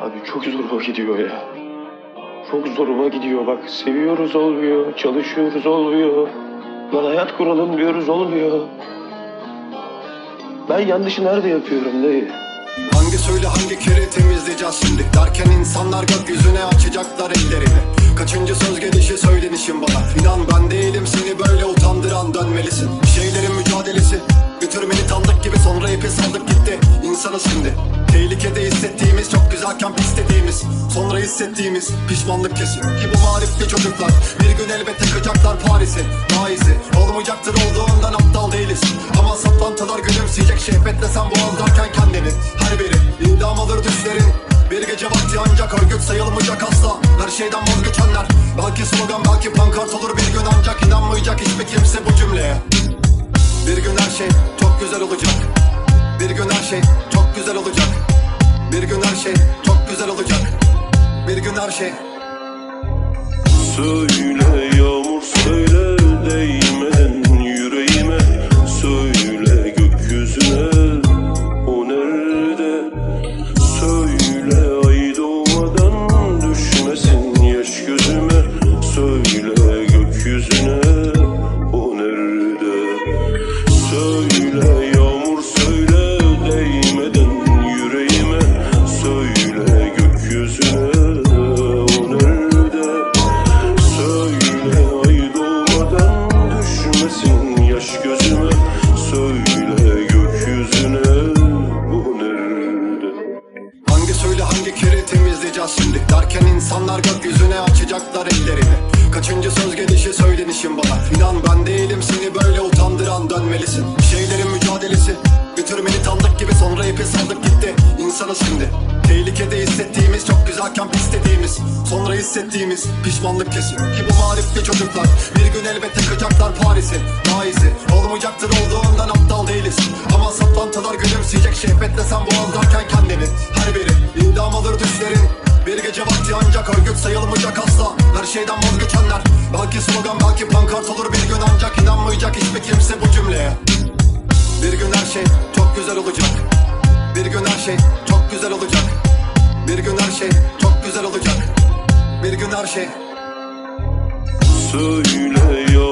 Abi çok zoruma gidiyor ya. Çok zoruma gidiyor bak. Seviyoruz olmuyor. Çalışıyoruz olmuyor. Lan hayat kuralım diyoruz olmuyor. Ben yanlışı nerede yapıyorum dayı? Hangi söyle hangi kere temizleyeceğiz şimdi Derken insanlar gökyüzüne açacaklar ellerini Kaçıncı söz gelişi söylenişin bana İnan ben değilim seni böyle utandıran dönmelisin Bir şeylerin mücadelesi tanıdık gibi sonra ipi saldık gitti İnsanız şimdi. Tehlikede hissettiğimiz çok güzelken pis dediğimiz Sonra hissettiğimiz pişmanlık kesin. Ki bu marifli çocuklar. Bir gün elbet takacaklar Paris'i iyisi olmayacaktır olduğundan aptal değiliz. Ama saplantılar gülümseyecek şehvetle sen boğazlarken kendini. Her biri idam alır düşlerin bir gece vakti ancak örgüt sayılmayacak asla. Her şeyden vazgeçenler. Belki slogan belki pankart olur. Bir gün ancak inanmayacak hiçbir kimse bu cümleye Bir gün her şey çok güzel olacak. Bir gün her şey çok güzel olacak. Bir gün her şey çok güzel olacak. Bir gün her şey. Söyle İnsanlar gökyüzüne açacaklar ellerini. Kaçıncı söz gelişi söylenişin bana. İnan ben değilim seni böyle utandıran dönmelisin. Bir şeylerin mücadelesi Götürmeni tanıdık gibi sonra ipi saldık gitti. İnsanız şimdi Tehlikede hissettiğimiz çok güzelken pis dediğimiz Sonra hissettiğimiz pişmanlık kesin Ki bu marifli çocuklar Bir gün elbet takacaklar Paris'i Daha iyisi olmayacaktır olduğundan aptal değiliz. Ama saplantılar gülümseyecek şehvetle sen boğazlarken şeyden vazgeçenler. Belki slogan belki pankart olur bir gün ancak inanmayacak hiçbir kimse bu cümleye. Bir gün her şey çok güzel olacak. Bir gün her şey çok güzel olacak. Bir gün her şey çok güzel olacak. Bir gün her şey. Söyle yağmur